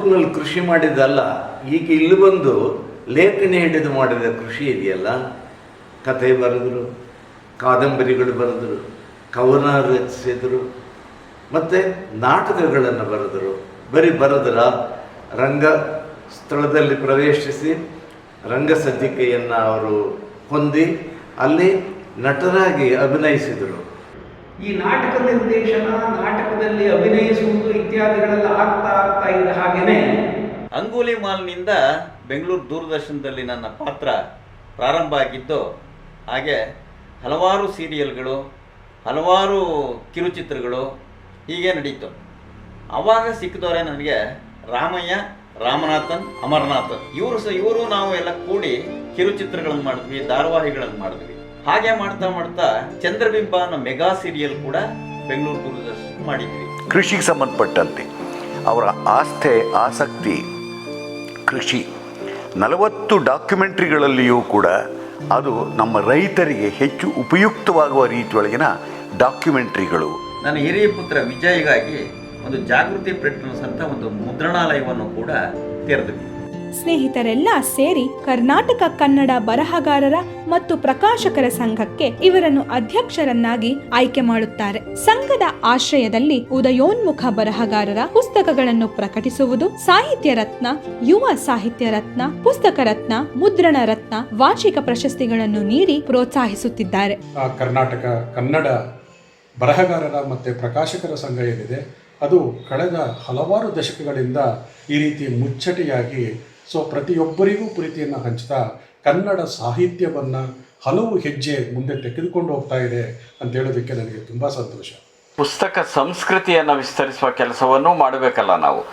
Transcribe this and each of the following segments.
ಊರಿನಲ್ಲಿ ಕೃಷಿ ಮಾಡಿದ್ದಲ್ಲ ಈಗ ಇಲ್ಲಿ ಬಂದು ಲೇಖನಿ ಹಿಡಿದು ಮಾಡಿದ ಕೃಷಿ ಇದೆಯಲ್ಲ? ಕಥೆ ಬರೆದರು, ಕಾದಂಬರಿಗಳು ಬರೆದರು, ಕವನ ರಚಿಸಿದರು, ಮತ್ತು ನಾಟಕಗಳನ್ನು ಬರೆದರು. ಬರೀ ಬರೆದರ ರಂಗ ಸ್ಥಳದಲ್ಲಿ ಪ್ರವೇಶಿಸಿ ರಂಗಸಜ್ಜಿಕೆಯನ್ನು ಅವರು ಹೊಂದಿ ಅಲ್ಲಿ ನಟರಾಗಿ ಅಭಿನಯಿಸಿದರು. ಈ ನಾಟಕ ನಿರ್ದೇಶನ, ನಾಟಕದಲ್ಲಿ ಅಭಿನಯಿಸುವುದು ಇತ್ಯಾದಿಗಳೆಲ್ಲ ಆಗ್ತಾ ಆಗ್ತಾ ಇದ್ದ ಹಾಗೇನೆ. ಅಂಗೋಲಿ ಮಾಲ್ನಿಂದ ಬೆಂಗಳೂರು ದೂರದರ್ಶನದಲ್ಲಿ ನನ್ನ ಪಾತ್ರ ಪ್ರಾರಂಭ ಆಗಿದ್ದು, ಹಾಗೆ ಹಲವಾರು ಸೀರಿಯಲ್ಗಳು, ಹಲವಾರು ಕಿರುಚಿತ್ರಗಳು ಹೀಗೆ ನಡೀತು. ಆವಾಗ ಸಿಕ್ಕಿದವರೇ ನನಗೆ ರಾಮಯ್ಯ, ರಾಮನಾಥನ್ ಅಮರನಾಥನ್ ಇವರು ಸಹ, ಇವರು ನಾವು ಎಲ್ಲ ಕೂಡಿ ಕಿರುಚಿತ್ರಗಳನ್ನು ಮಾಡಿದ್ವಿ, ಧಾರಾವಾಹಿಗಳನ್ನು ಮಾಡಿದ್ವಿ. ಹಾಗೆ ಮಾಡ್ತಾ ಮಾಡ್ತಾ ಚಂದ್ರಬಿಂಬ ಅನ್ನೋ ಮೆಗಾ ಸೀರಿಯಲ್ ಕೂಡ ಬೆಂಗಳೂರು ದೂರದರ್ಶನ ಮಾಡಿದ್ವಿ. ಕೃಷಿಗೆ ಸಂಬಂಧಪಟ್ಟಂತೆ ಅವರ ಆಸ್ಥೆ ಆಸಕ್ತಿ ಕೃಷಿ ನಲವತ್ತು ಡಾಕ್ಯುಮೆಂಟ್ರಿಗಳಲ್ಲಿಯೂ ಕೂಡ ಅದು ನಮ್ಮ ರೈತರಿಗೆ ಹೆಚ್ಚು ಉಪಯುಕ್ತವಾಗುವ ರೀತಿಯೊಳಗಿನ ಡಾಕ್ಯುಮೆಂಟ್ರಿಗಳು. ನನ್ನ ಹಿರಿಯ ಪುತ್ರ ವಿಜಯ್ಗಾಗಿ ಒಂದು ಜಾಗೃತಿ ಪ್ರಿಂಟರ್ಸ್ ಅಂತ ಒಂದು ಮುದ್ರಣಾಲಯವನ್ನು ಕೂಡ ತೆರೆದ್ವಿ. ಸ್ನೇಹಿತರೆಲ್ಲ ಸೇರಿ ಕರ್ನಾಟಕ ಕನ್ನಡ ಬರಹಗಾರರ ಮತ್ತು ಪ್ರಕಾಶಕರ ಸಂಘಕ್ಕೆ ಇವರನ್ನು ಅಧ್ಯಕ್ಷರನ್ನಾಗಿ ಆಯ್ಕೆ ಮಾಡುತ್ತಾರೆ. ಸಂಘದ ಆಶ್ರಯದಲ್ಲಿ ಉದಯೋನ್ಮುಖ ಬರಹಗಾರರ ಪುಸ್ತಕಗಳನ್ನು ಪ್ರಕಟಿಸುವುದು, ಸಾಹಿತ್ಯ ರತ್ನ, ಯುವ ಸಾಹಿತ್ಯ ರತ್ನ, ಪುಸ್ತಕ ರತ್ನ, ಮುದ್ರಣ ರತ್ನ, ವಾರ್ಷಿಕ ಪ್ರಶಸ್ತಿಗಳನ್ನು ನೀಡಿ ಪ್ರೋತ್ಸಾಹಿಸುತ್ತಿದ್ದಾರೆ. ಕರ್ನಾಟಕ ಕನ್ನಡ ಬರಹಗಾರರ ಮತ್ತು ಪ್ರಕಾಶಕರ ಸಂಘ ಏನಿದೆ, ಅದು ಕಳೆದ ಹಲವಾರು ದಶಕಗಳಿಂದ ಈ ರೀತಿ ಮುಚ್ಚಟೆಯಾಗಿ ಸೊ ಪ್ರತಿಯೊಬ್ಬರಿಗೂ ಪ್ರೀತಿಯನ್ನು ಹಂಚ್ತಾ ಕನ್ನಡ ಸಾಹಿತ್ಯವನ್ನು ಹಲವು ಹೆಜ್ಜೆ ಮುಂದೆ ತೆಗೆದುಕೊಂಡು ಹೋಗ್ತಾ ಇದೆ ಅಂತ ಹೇಳೋದಕ್ಕೆ ನನಗೆ ತುಂಬ ಸಂತೋಷ. ಪುಸ್ತಕ ಸಂಸ್ಕೃತಿಯನ್ನು ವಿಸ್ತರಿಸುವ ಕೆಲಸವನ್ನು ಮಾಡಬೇಕಲ್ಲ ನಾವು.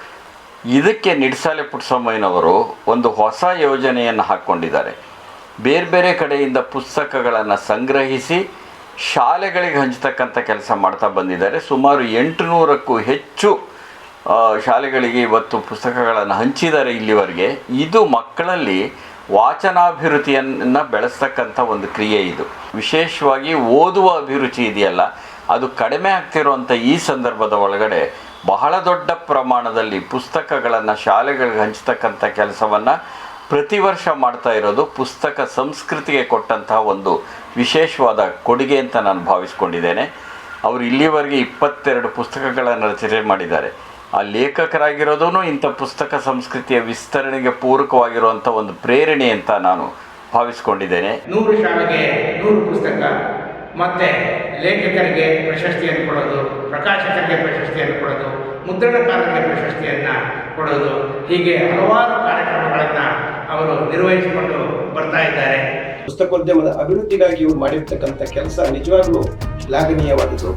ಇದಕ್ಕೆ ನಿಡ್ಸಾಲೆ ಪುಟ್ಸಮ್ಮಯ್ಯನವರು ಒಂದು ಹೊಸ ಯೋಜನೆಯನ್ನು ಹಾಕ್ಕೊಂಡಿದ್ದಾರೆ ಬೇರೆ ಬೇರೆ ಕಡೆಯಿಂದ ಪುಸ್ತಕಗಳನ್ನು ಸಂಗ್ರಹಿಸಿ ಶಾಲೆಗಳಿಗೆ ಹಂಚತಕ್ಕಂಥ ಕೆಲಸ ಮಾಡ್ತಾ ಬಂದಿದ್ದಾರೆ. ಸುಮಾರು ಎಂಟುನೂರಕ್ಕೂ ಹೆಚ್ಚು ಶಾಲೆಗಳಿಗೆ ಇವತ್ತು ಪುಸ್ತಕಗಳನ್ನು ಹಂಚಿದ್ದಾರೆ ಇಲ್ಲಿವರೆಗೆ. ಇದು ಮಕ್ಕಳಲ್ಲಿ ವಾಚನಾಭಿರುಚಿಯನ್ನು ಬೆಳೆಸ್ತಕ್ಕಂಥ ಒಂದು ಕ್ರಿಯೆ ಇದು. ವಿಶೇಷವಾಗಿ ಓದುವ ಅಭಿರುಚಿ ಇದೆಯಲ್ಲ, ಅದು ಕಡಿಮೆ ಆಗ್ತಿರುವಂಥ ಈ ಸಂದರ್ಭದ ಒಳಗಡೆ ಬಹಳ ದೊಡ್ಡ ಪ್ರಮಾಣದಲ್ಲಿ ಪುಸ್ತಕಗಳನ್ನು ಶಾಲೆಗಳಿಗೆ ಹಂಚ್ತಕ್ಕಂಥ ಕೆಲಸವನ್ನು ಪ್ರತಿ ವರ್ಷ ಮಾಡ್ತಾ ಇರೋದು ಪುಸ್ತಕ ಸಂಸ್ಕೃತಿಗೆ ಕೊಟ್ಟಂತಹ ಒಂದು ವಿಶೇಷವಾದ ಕೊಡುಗೆ ಅಂತ ನಾನು ಭಾವಿಸ್ಕೊಂಡಿದ್ದೇನೆ. ಅವರು ಇಲ್ಲಿವರೆಗೆ ಇಪ್ಪತ್ತೆರಡು ಪುಸ್ತಕಗಳನ್ನು ರಚನೆ ಮಾಡಿದ್ದಾರೆ. ಆ ಲೇಖಕರಾಗಿರೋದೂ ಇಂಥ ಪುಸ್ತಕ ಸಂಸ್ಕೃತಿಯ ವಿಸ್ತರಣೆಗೆ ಪೂರಕವಾಗಿರುವಂಥ ಒಂದು ಪ್ರೇರಣೆ ಅಂತ ನಾನು ಭಾವಿಸ್ಕೊಂಡಿದ್ದೇನೆ. ನೂರು ಶಾಲೆಗೆ ನೂರು ಪುಸ್ತಕ ಮತ್ತೆ ಲೇಖಕರಿಗೆ ಪ್ರಶಸ್ತಿಯನ್ನು ಕೊಡೋದು ಪ್ರಕಾಶಕರಿಗೆ ಪ್ರಶಸ್ತಿಯನ್ನು ಕೊಡೋದು ಮುದ್ರಣಕಾರರಿಗೆ ಪ್ರಶಸ್ತಿಯನ್ನು ಕೊಡೋದು ಹೀಗೆ ಹಲವಾರು ಕಾರ್ಯಕ್ರಮಗಳನ್ನು ಅವರು ನಿರ್ವಹಿಸಿಕೊಂಡು ಬರ್ತಾ ಇದ್ದಾರೆ. ಪುಸ್ತಕೋದ್ಯಮದ ಅಭಿವೃದ್ಧಿಗಾಗಿ ಇವರು ಮಾಡಿರ್ತಕ್ಕಂಥ ಕೆಲಸ ನಿಜವಾಗ್ಲೂ ಶ್ಲಾಘನೀಯವಾದದ್ದು.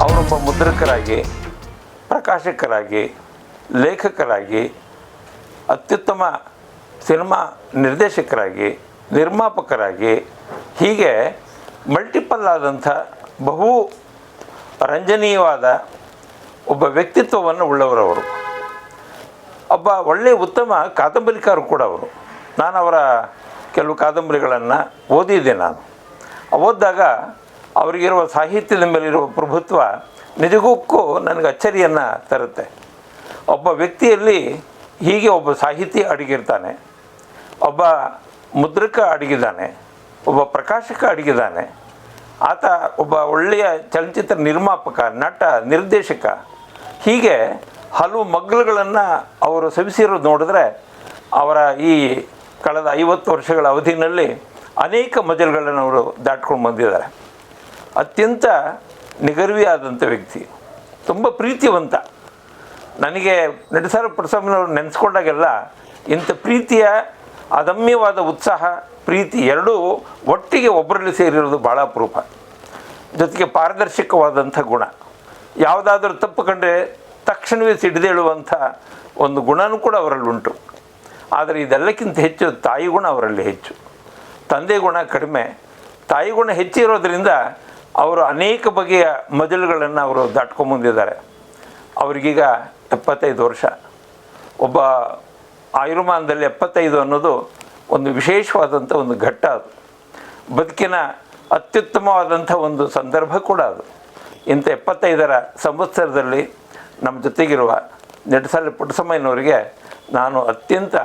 ಅವರೊಬ್ಬ ಮುದ್ರಕರಾಗಿ ಪ್ರಕಾಶಕರಾಗಿ ಲೇಖಕರಾಗಿ ಅತ್ಯುತ್ತಮ ಸಿನಿಮಾ ನಿರ್ದೇಶಕರಾಗಿ ನಿರ್ಮಾಪಕರಾಗಿ ಹೀಗೆ ಮಲ್ಟಿಪಲ್ ಆದಂಥ ಬಹು ರಂಜನೀಯವಾದ ಒಬ್ಬ ವ್ಯಕ್ತಿತ್ವವನ್ನು ಉಳ್ಳವರವರು. ಒಬ್ಬ ಒಳ್ಳೆಯ ಉತ್ತಮ ಕಾದಂಬರಿಕಾರರು ಕೂಡ ಅವರು. ನಾನು ಅವರ ಕೆಲವು ಕಾದಂಬರಿಗಳನ್ನು ಓದಿದ್ದೆ ನಾನು. ಓದಿದಾಗ ಅವರಿಗಿರುವ ಸಾಹಿತ್ಯದ ಮೇಲಿರುವ ಪ್ರಭುತ್ವ ನಿಜಕ್ಕೂ ನನಗೆ ಅಚ್ಚರಿಯನ್ನು ತರುತ್ತೆ. ಒಬ್ಬ ವ್ಯಕ್ತಿಯಲ್ಲಿ ಹೀಗೆ ಒಬ್ಬ ಸಾಹಿತಿ ಅಡಗಿರ್ತಾನೆ, ಒಬ್ಬ ಮುದ್ರಕ ಅಡಗಿದ್ದಾನೆ, ಒಬ್ಬ ಪ್ರಕಾಶಕ ಅಡಗಿದ್ದಾನೆ, ಆತ ಒಬ್ಬ ಒಳ್ಳೆಯ ಚಲನಚಿತ್ರ ನಿರ್ಮಾಪಕ, ನಟ, ನಿರ್ದೇಶಕ ಹೀಗೆ ಹಲವು ಮಗ್ಗಲುಗಳನ್ನು ಅವರು ಸವಿಸಿರೋದು ನೋಡಿದ್ರೆ ಅವರ ಈ ಕಳೆದ ಐವತ್ತು ವರ್ಷಗಳ ಅವಧಿನಲ್ಲಿ ಅನೇಕ ಮಜಲುಗಳನ್ನು ಅವರು ದಾಟ್ಕೊಂಡು ಬಂದಿದ್ದಾರೆ. ಅತ್ಯಂತ ನಿಗರ್ವಿ ಆದಂಥ ವ್ಯಕ್ತಿ, ತುಂಬ ಪ್ರೀತಿವಂತ. ನನಗೆ ನಡಸಾರ ಪ್ರಸಮ್ಮನವ್ರು ನೆನೆಸ್ಕೊಂಡಾಗೆಲ್ಲ ಇಂಥ ಪ್ರೀತಿಯ ಅದಮ್ಯವಾದ ಉತ್ಸಾಹ, ಪ್ರೀತಿ ಎರಡೂ ಒಟ್ಟಿಗೆ ಒಬ್ಬರಲ್ಲಿ ಸೇರಿರೋದು ಭಾಳ ಅಪರೂಪ. ಜೊತೆಗೆ ಪಾರದರ್ಶಕವಾದಂಥ ಗುಣ. ಯಾವುದಾದ್ರೂ ತಪ್ಪು ಕಂಡ್ರೆ ತಕ್ಷಣವೇ ಸಿಡಿದೇಳುವಂಥ ಒಂದು ಗುಣನೂ ಕೂಡ ಅವರಲ್ಲಿ ಉಂಟು. ಆದರೆ ಇದೆಲ್ಲಕ್ಕಿಂತ ಹೆಚ್ಚು ತಾಯಿ ಗುಣ ಅವರಲ್ಲಿ ಹೆಚ್ಚು. ತಂದೆ ಗುಣ ಕಡಿಮೆ. ತಾಯಿ ಗುಣ ಹೆಚ್ಚಿರೋದ್ರಿಂದ ಅವರು ಅನೇಕ ಬಗೆಯ ಮಜಲುಗಳನ್ನು ಅವರು ದಾಟ್ಕೊಂಬಂದಿದ್ದಾರೆ. ಅವರಿಗೀಗ ಎಪ್ಪತ್ತೈದು ವರ್ಷ. ಒಬ್ಬ ಆಯುರ್ಮಾನದಲ್ಲಿ ಎಪ್ಪತ್ತೈದು ಅನ್ನೋದು ಒಂದು ವಿಶೇಷವಾದಂಥ ಒಂದು ಘಟ್ಟ ಅದು. ಬದುಕಿನ ಅತ್ಯುತ್ತಮವಾದಂಥ ಒಂದು ಸಂದರ್ಭ ಕೂಡ ಅದು. ಇಂಥ ಎಪ್ಪತ್ತೈದರ ಸಂವತ್ಸರದಲ್ಲಿ ನಮ್ಮ ಜೊತೆಗಿರುವ ನೆಡಸಲ್ಲಿ ಪುಟ್ಟಸಮ್ಮಯ್ಯನವರಿಗೆ ನಾನು ಅತ್ಯಂತ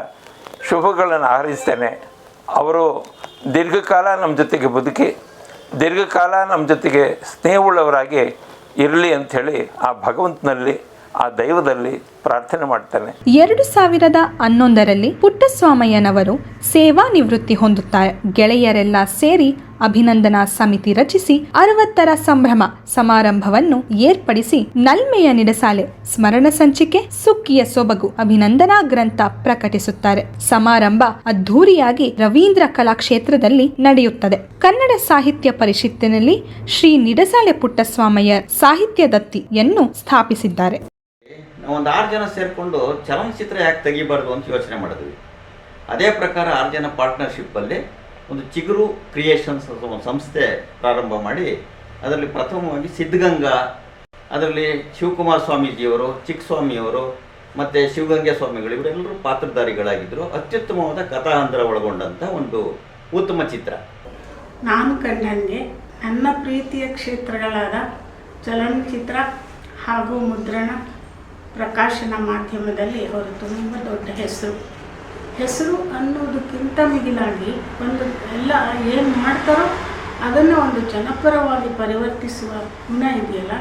ಶುಭಗಳನ್ನು ಆಹರಿಸ್ತೇನೆ ಅವರು ದೀರ್ಘಕಾಲ ನಮ್ಮ ಜೊತೆಗೆ ಬದುಕಿ, ದೀರ್ಘಕಾಲ ನಮ್ಮ ಜೊತೆಗೆ ಸ್ನೇಹವುಳ್ಳವರಾಗಿ ಇರಲಿ ಅಂಥೇಳಿ ಆ ಭಗವಂತನಲ್ಲಿ, ಆ ದೈವದಲ್ಲಿ ಪ್ರಾರ್ಥನೆ ಮಾಡ್ತೇನೆ. ಎರಡು ಸಾವಿರದ ಹನ್ನೊಂದರಲ್ಲಿ ಪುಟ್ಟಸ್ವಾಮಯ್ಯನವರು ಸೇವಾ ನಿವೃತ್ತಿ ಹೊಂದುತ್ತಾರೆ ಗೆಳೆಯರೆಲ್ಲ ಸೇರಿ ಅಭಿನಂದನಾ ಸಮಿತಿ ರಚಿಸಿ ಅರವತ್ತರ ಸಂಭ್ರಮ ಸಮಾರಂಭವನ್ನು ಏರ್ಪಡಿಸಿ ನಲ್ಮೆಯ ನಿಡಸಾಲೆ ಸ್ಮರಣ ಸಂಚಿಕೆ ಸುಕ್ಕಿಯ ಸೊಬಗು ಅಭಿನಂದನಾ ಗ್ರಂಥ ಪ್ರಕಟಿಸುತ್ತಾರೆ. ಸಮಾರಂಭ ಅದ್ಧೂರಿಯಾಗಿ ರವೀಂದ್ರ ಕಲಾಕ್ಷೇತ್ರದಲ್ಲಿ ನಡೆಯುತ್ತದೆ. ಕನ್ನಡ ಸಾಹಿತ್ಯ ಪರಿಷತ್ತಿನಲ್ಲಿ ಶ್ರೀ ನಿಡಸಾಲೆ ಪುಟ್ಟಸ್ವಾಮಯ್ಯ ಸಾಹಿತ್ಯ ದತ್ತಿಯನ್ನು ಸ್ಥಾಪಿಸಿದ್ದಾರೆ. ಒಂದು ಆರು ಜನ ಸೇರಿಕೊಂಡು ಚಲನಚಿತ್ರ ಯಾಕೆ ತೆಗಿಬಾರ್ದು ಅಂತ ಯೋಚನೆ ಮಾಡಿದ್ವಿ. ಅದೇ ಪ್ರಕಾರ ಆರು ಜನ ಪಾರ್ಟ್ನರ್ಶಿಪ್ಪಲ್ಲಿ ಒಂದು ಚಿಗುರು ಕ್ರಿಯೇಷನ್ಸ್ ಅಂತ ಒಂದು ಸಂಸ್ಥೆ ಪ್ರಾರಂಭ ಮಾಡಿ, ಅದರಲ್ಲಿ ಪ್ರಥಮವಾಗಿ ಸಿದ್ಧಗಂಗಾ, ಅದರಲ್ಲಿ ಶಿವಕುಮಾರ ಸ್ವಾಮೀಜಿಯವರು, ಚಿಕ್ಕಸ್ವಾಮಿಯವರು, ಮತ್ತು ಶಿವಗಂಗೆ ಸ್ವಾಮಿಗಳು, ಇವರೆಲ್ಲರೂ ಪಾತ್ರಧಾರಿಗಳಾಗಿದ್ದರು. ಅತ್ಯುತ್ತಮವಾದ ಕಥಾಂತರ ಒಳಗೊಂಡಂಥ ಒಂದು ಉತ್ತಮ ಚಿತ್ರ. ನಾನು ಕಂಡಂಗೆ ನನ್ನ ಪ್ರೀತಿಯ ಕ್ಷೇತ್ರಗಳಾದ ಚಲನಚಿತ್ರ ಹಾಗೂ ಮುದ್ರಣ ಪ್ರಕಾಶನ ಮಾಧ್ಯಮದಲ್ಲಿ ಅವರು ತುಂಬ ದೊಡ್ಡ ಹೆಸರು. ಹೆಸರು ಅನ್ನೋದಕ್ಕಿಂತ ಮಿಗಿಲಾಗಿ ಒಂದು ಎಲ್ಲ ಏನು ಮಾಡ್ತಾರೋ ಅದನ್ನು ಒಂದು ಜನಪರವಾಗಿ ಪರಿವರ್ತಿಸುವ ಗುಣ ಇದೆಯಲ್ಲ,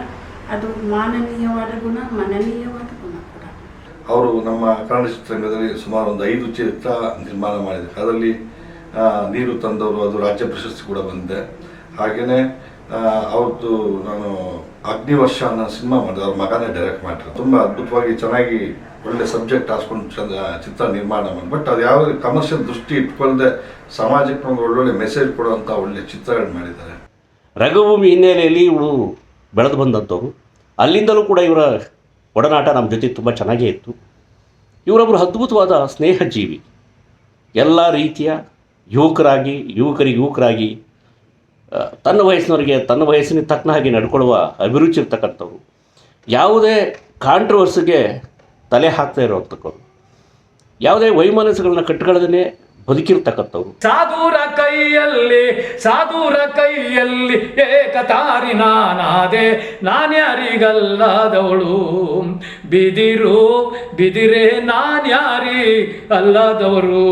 ಅದು ಮಾನನೀಯವಾದ ಗುಣ, ಮನನೀಯವಾದ ಗುಣ ಕೂಡ. ಅವರು ನಮ್ಮ ಕನ್ನಡ ಚಿತ್ರರಂಗದಲ್ಲಿ ಸುಮಾರು ಒಂದು ಐದು ಚಿತ್ರ ನಿರ್ಮಾಣ ಮಾಡಿದ್ದಾರೆ. ಅದರಲ್ಲಿ ನೀರು ತಂದವರು, ಅದು ರಾಜ್ಯ ಪ್ರಶಸ್ತಿ ಕೂಡ ಬಂದಿದೆ. ಹಾಗೆಯೇ ಅವ್ರದ್ದು ನಾನು ಅಗ್ನಿವರ್ಷ ಅನ್ನೋ ಸಿನಿಮಾ ಮಾಡಿದೆ. ಅವ್ರ ಮಗನೇ ಡೈರೆಕ್ಟ್ ಮಾಡಿದ್ರು ತುಂಬ ಅದ್ಭುತವಾಗಿ ಚೆನ್ನಾಗಿ ಒಳ್ಳೆ ಸಬ್ಜೆಕ್ಟ್ ಹಾಸ್ಕೊಂಡು ಚಂದ ಚಿತ್ರ ನಿರ್ಮಾಣ ಮಾಡಿ. ಬಟ್ ಅದು ಯಾವ ಕಮರ್ಷಿಯಲ್ ದೃಷ್ಟಿ ಇಟ್ಕೊಳ್ಳದೆ ಸಮಾಜಕ್ಕೆ ಒಂದು ಒಳ್ಳೊಳ್ಳೆ ಮೆಸೇಜ್ ಕೊಡುವಂಥ ಒಳ್ಳೆ ಚಿತ್ರಗಳು ಮಾಡಿದ್ದಾರೆ. ರಘುಭೂಮಿ ಹಿನ್ನೆಲೆಯಲ್ಲಿ ಇವಳು ಬೆಳೆದು ಬಂದಂಥವ್ರು ಅಲ್ಲಿಂದಲೂ ಕೂಡ ಇವರ ಒಡನಾಟ ನಮ್ಮ ಜೊತೆ ತುಂಬ ಚೆನ್ನಾಗೇ ಇತ್ತು. ಇವರೊಬ್ಬರು ಅದ್ಭುತವಾದ ಸ್ನೇಹಜೀವಿ. ಎಲ್ಲ ರೀತಿಯ ಯುವಕರಾಗಿ, ಯುವಕರಿಗೆ ಯುವಕರಾಗಿ ತನ್ನ ವಯಸ್ಸಿನವರಿಗೆ, ತನ್ನ ವಯಸ್ಸಿನ ತಕ್ಕನ ಹಾಗೆ ನಡ್ಕೊಳ್ಳುವ ಅಭಿರುಚಿ ಇರ್ತಕ್ಕಂಥವ್ರು. ಯಾವುದೇ ಕಾಂಟ್ರವರ್ಸಿಗೆ ತಲೆ ಹಾಕ್ತಾ ಇರೋವಂಥವ್ರು ಯಾವುದೇ ವೈಮನಸ್ಸುಗಳನ್ನ ಕಟ್ಕೊಳ್ಳದೇ ಬದುಕಿರ್ತಕ್ಕಂಥವ್ರು. ಸಾಧುರ ಕೈಯಲ್ಲಿ ಸಾಧುರ ಕೈಯಲ್ಲಿ ಏಕತಾರಿ ನಾನಾದೆ ನಾನ್ಯಾರಿಗಲ್ಲದವಳು ಬಿದಿರು, ಬಿದಿರೆ ನಾನ್ಯಾರಿ ಅಲ್ಲದವರು.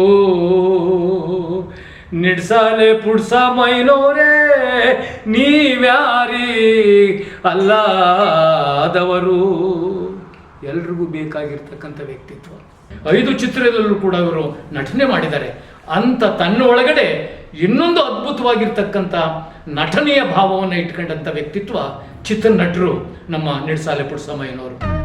ನಿಡ್ಸಲೆ, ಪುಡ್ಸ ಮೈನೋರೇ, ನೀವ್ಯಾರಿ ಅಲ್ಲದವರು. ಎಲ್ರಿಗೂ ಬೇಕಾಗಿರ್ತಕ್ಕಂಥ ವ್ಯಕ್ತಿತ್ವ. ಐದು ಚಿತ್ರದಲ್ಲೂ ಕೂಡ ಅವರು ನಟನೆ ಮಾಡಿದ್ದಾರೆ. ಅಂತ ತನ್ನ ಒಳಗಡೆ ಇನ್ನೊಂದು ಅದ್ಭುತವಾಗಿರ್ತಕ್ಕಂಥ ನಟನೆಯ ಭಾವವನ್ನು ಇಟ್ಕೊಂಡಂಥ ವ್ಯಕ್ತಿತ್ವ ಚಿತ್ರ ನಟರು ನಮ್ಮ ನಿಡ್ಸಾಲೆ ಪುಡ್ಸಮಯ್ಯನವರು